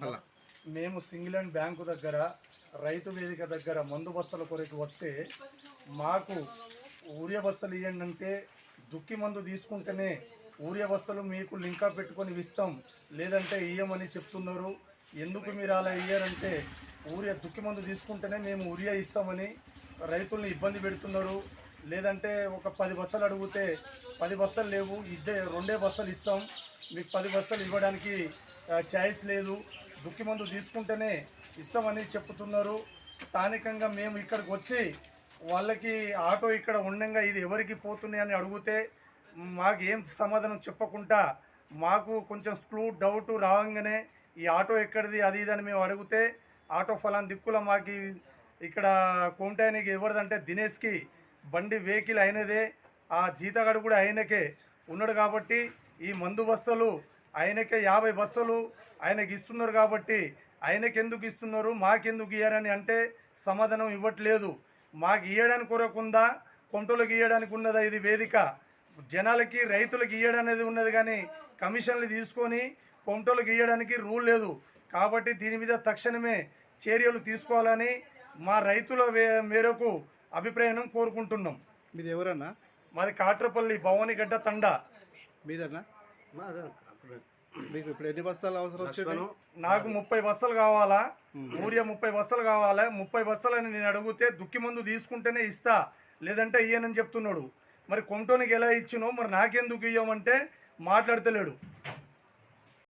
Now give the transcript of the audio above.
మళ్ళా. మేము సింగిలాండ్ బ్యాంకు దగ్గర రైతు వేదిక దగ్గర మందు బస్తల కొరకు వస్తే మాకు ఊరియా బస్తలు ఇవ్వండి అంటే దుక్కి మందు తీసుకుంటేనే ఊర్య బస్తలు మీకు లింకా పెట్టుకొని ఇస్తాం. లేదంటే ఇయ్యమని చెప్తున్నారు. ఎందుకు మీరు అలా ఇయ్యారంటే ఊరియా దుక్కి మందు తీసుకుంటేనే మేము ఊరియా ఇస్తామని రైతుల్ని ఇబ్బంది పెడుతున్నారు. లేదంటే ఒక పది బస్సలు అడిగితే పది బస్సలు లేవు ఇద్దే రెండే బస్సలు ఇస్తాం. మీకు పది బస్సలు ఇవ్వడానికి ఛాయిస్ లేదు. దుక్కి మందు తీసుకుంటేనే ఇస్తామని చెప్తున్నారు. స్థానికంగా మేము ఇక్కడికి వచ్చి వాళ్ళకి ఆటో ఇక్కడ ఉండంగా ఇది ఎవరికి పోతున్నాయి అని అడిగితే మాకు ఏం సమాధానం చెప్పకుండా మాకు కొంచెం స్క్లూ డౌట్ రావంగానే ఈ ఆటో ఎక్కడిది అది ఇది అని మేము అడిగితే ఆటో ఫలాన్ దిక్కుల మాకు ఇక్కడ కోమటానికి ఎవరిదంటే దినేష్కి బండి వెహికల్ అయినదే ఆ జీతగాడు కూడా ఆయనకే. ఉన్నాడు కాబట్టి ఈ మందు బస్తలు ఆయనకే యాభై బస్తలు ఆయనకి ఇస్తున్నారు కాబట్టి ఆయనకి ఎందుకు ఇస్తున్నారు? మాకెందుకు ఇయ్యారని అంటే సమాధానం ఇవ్వట్లేదు. మాకు ఇయ్యడానికి కొరకుందా కొంటోళ్ళకి ఇయ్యడానికి ఉన్నదా ఇది వేదిక? జనాలకి రైతులకు ఇయ్యడం అనేది ఉన్నది కానీ కమిషన్లు తీసుకొని కొంటోళ్ళకి ఇయ్యడానికి రూల్ లేదు. కాబట్టి దీని మీద తక్షణమే చర్యలు తీసుకోవాలని మా రైతుల మేరకు అభిప్రాయం కోరుకుంటున్నాం. మీది ఎవరన్నా? మాది కాట్రపల్లి భవానీగడ్డ తండా. మీదన్నా. మీకు ఇప్పుడు ఎన్ని బస్తాలు అవసరం వచ్చాయి నాకు ముప్పై బస్తాలు కావాలా? ఊరియా ముప్పై బస్తాలు కావాలా? ముప్పై బస్తాలని నేను అడిగితే దుక్కి మందు తీసుకుంటేనే ఇస్తా. లేదంటే ఇయ్యనని చెప్తున్నాడు. మరి కొంటోనికి ఎలా ఇచ్చినో మరి నాకెందుకు ఇయ్యమంటే మాట్లాడతలేడు.